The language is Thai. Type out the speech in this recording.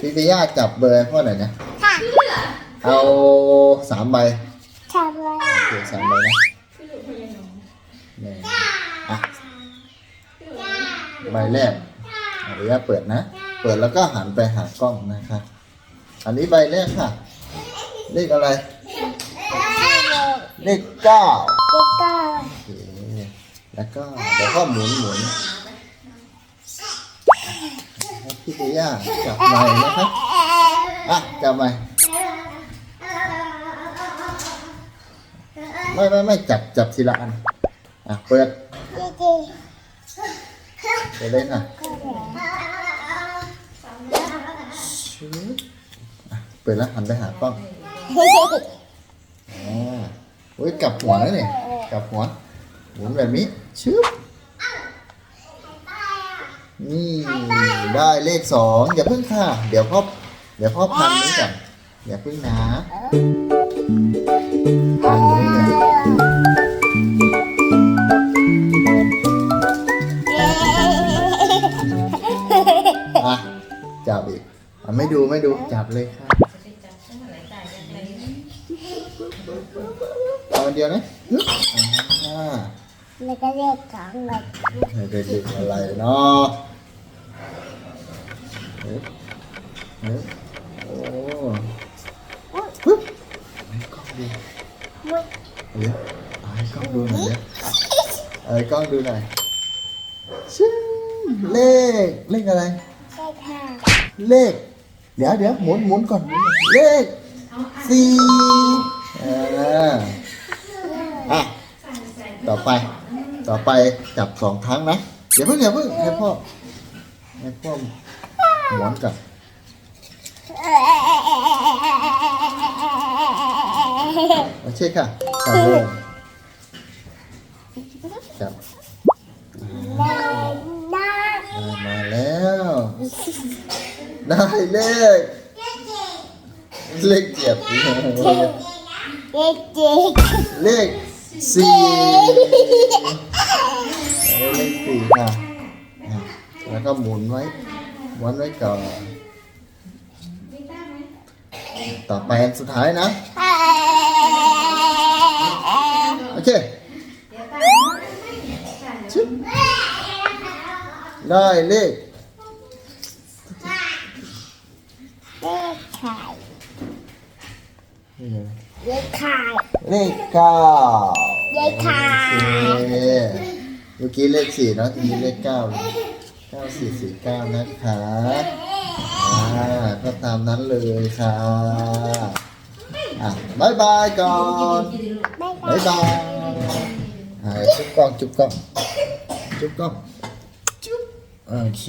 พี่ปิยาจับเบอร์ให้พ่อหน่อยนะ ค่ะเอาสามใบทำอะไรโอเคสามใบนะนี่อะใบแรกอะเดี๋ยวย่าเปิดนะ เปิดแล้วก็หันไปหากล้องนะคะอันนี้ใบแรกค่ะ เลขอะไร เลขเก้าเด็กก็โอเคแล้วก็เดี๋ยวก็หมุนหมุน พี่ปิยาจับใหม่นะครับอะจับใหม่ไม่ไม่ไม่จับจับทีละอันอะเปิดเปิดเลยค่ะชื้ออะเปิดแล้วหันไปหากล้องอ่าโอ้ยกลับหัวแล้วนี่กลับหัวหมุนแบบนี้ชึบ นี่ได้เลขสองอย่าเพิ่งค่ะ เดี๋ยวพ่อเดี๋ยวพ่อพันนี้ก่อนอย่าเพิ่งนะพันนี้ก่อนอะจับอีกอะไม่ดูไม่ดูจับเลยค่ะเอาเดียวนะอ่า แล้วก็เด็กของเด็กให้เด็กๆอะไรเนาะเฮ้ยเฮ้ยโอ้ปึ๊บให้กล้องดูมุดเดี๋ยวเอาให้กล้องดูหน่อยเนี่ยเอาให้กล้องดูหน่อยชิ้นเลขเลขอะไร ใช่ค่ะเลข เดี๋ยวเดี๋ยวหมุนหมุนก่อนหมุนก่อนเลขสี่อ่าอะต่อไป ต่อไปจับสองครั้งนะอย่าเพิ่งอย่าเพิ่งให้พ่อให้พ่อหมอนกับโอเคค่ะจับเลยจับแม่น้าอ่ามาแล้ว ได้เลขเลขเจ็ดเด็กเด็กเลขสี่ เลขสี่ค่ะอะ แล้วก็หมุนไว้หม้วนไว้ก่อน ต่อไปอันสุดท้ายนะ โอเคชึบได้เลขเด็กไข่เด็กไข่เลขเก้าเด็กไข่ เมื่อกี้เลขสี่เนาะทีนี้เลขเก้าเก้าสี่สี่เก้านะคะอ่าก็ตามนั้นเลยค่ะอะบายบายก่อนบายบายอ่าจุ๊บกล้องจุ๊บกล้องจุ๊บกล้องจุ๊บโอเค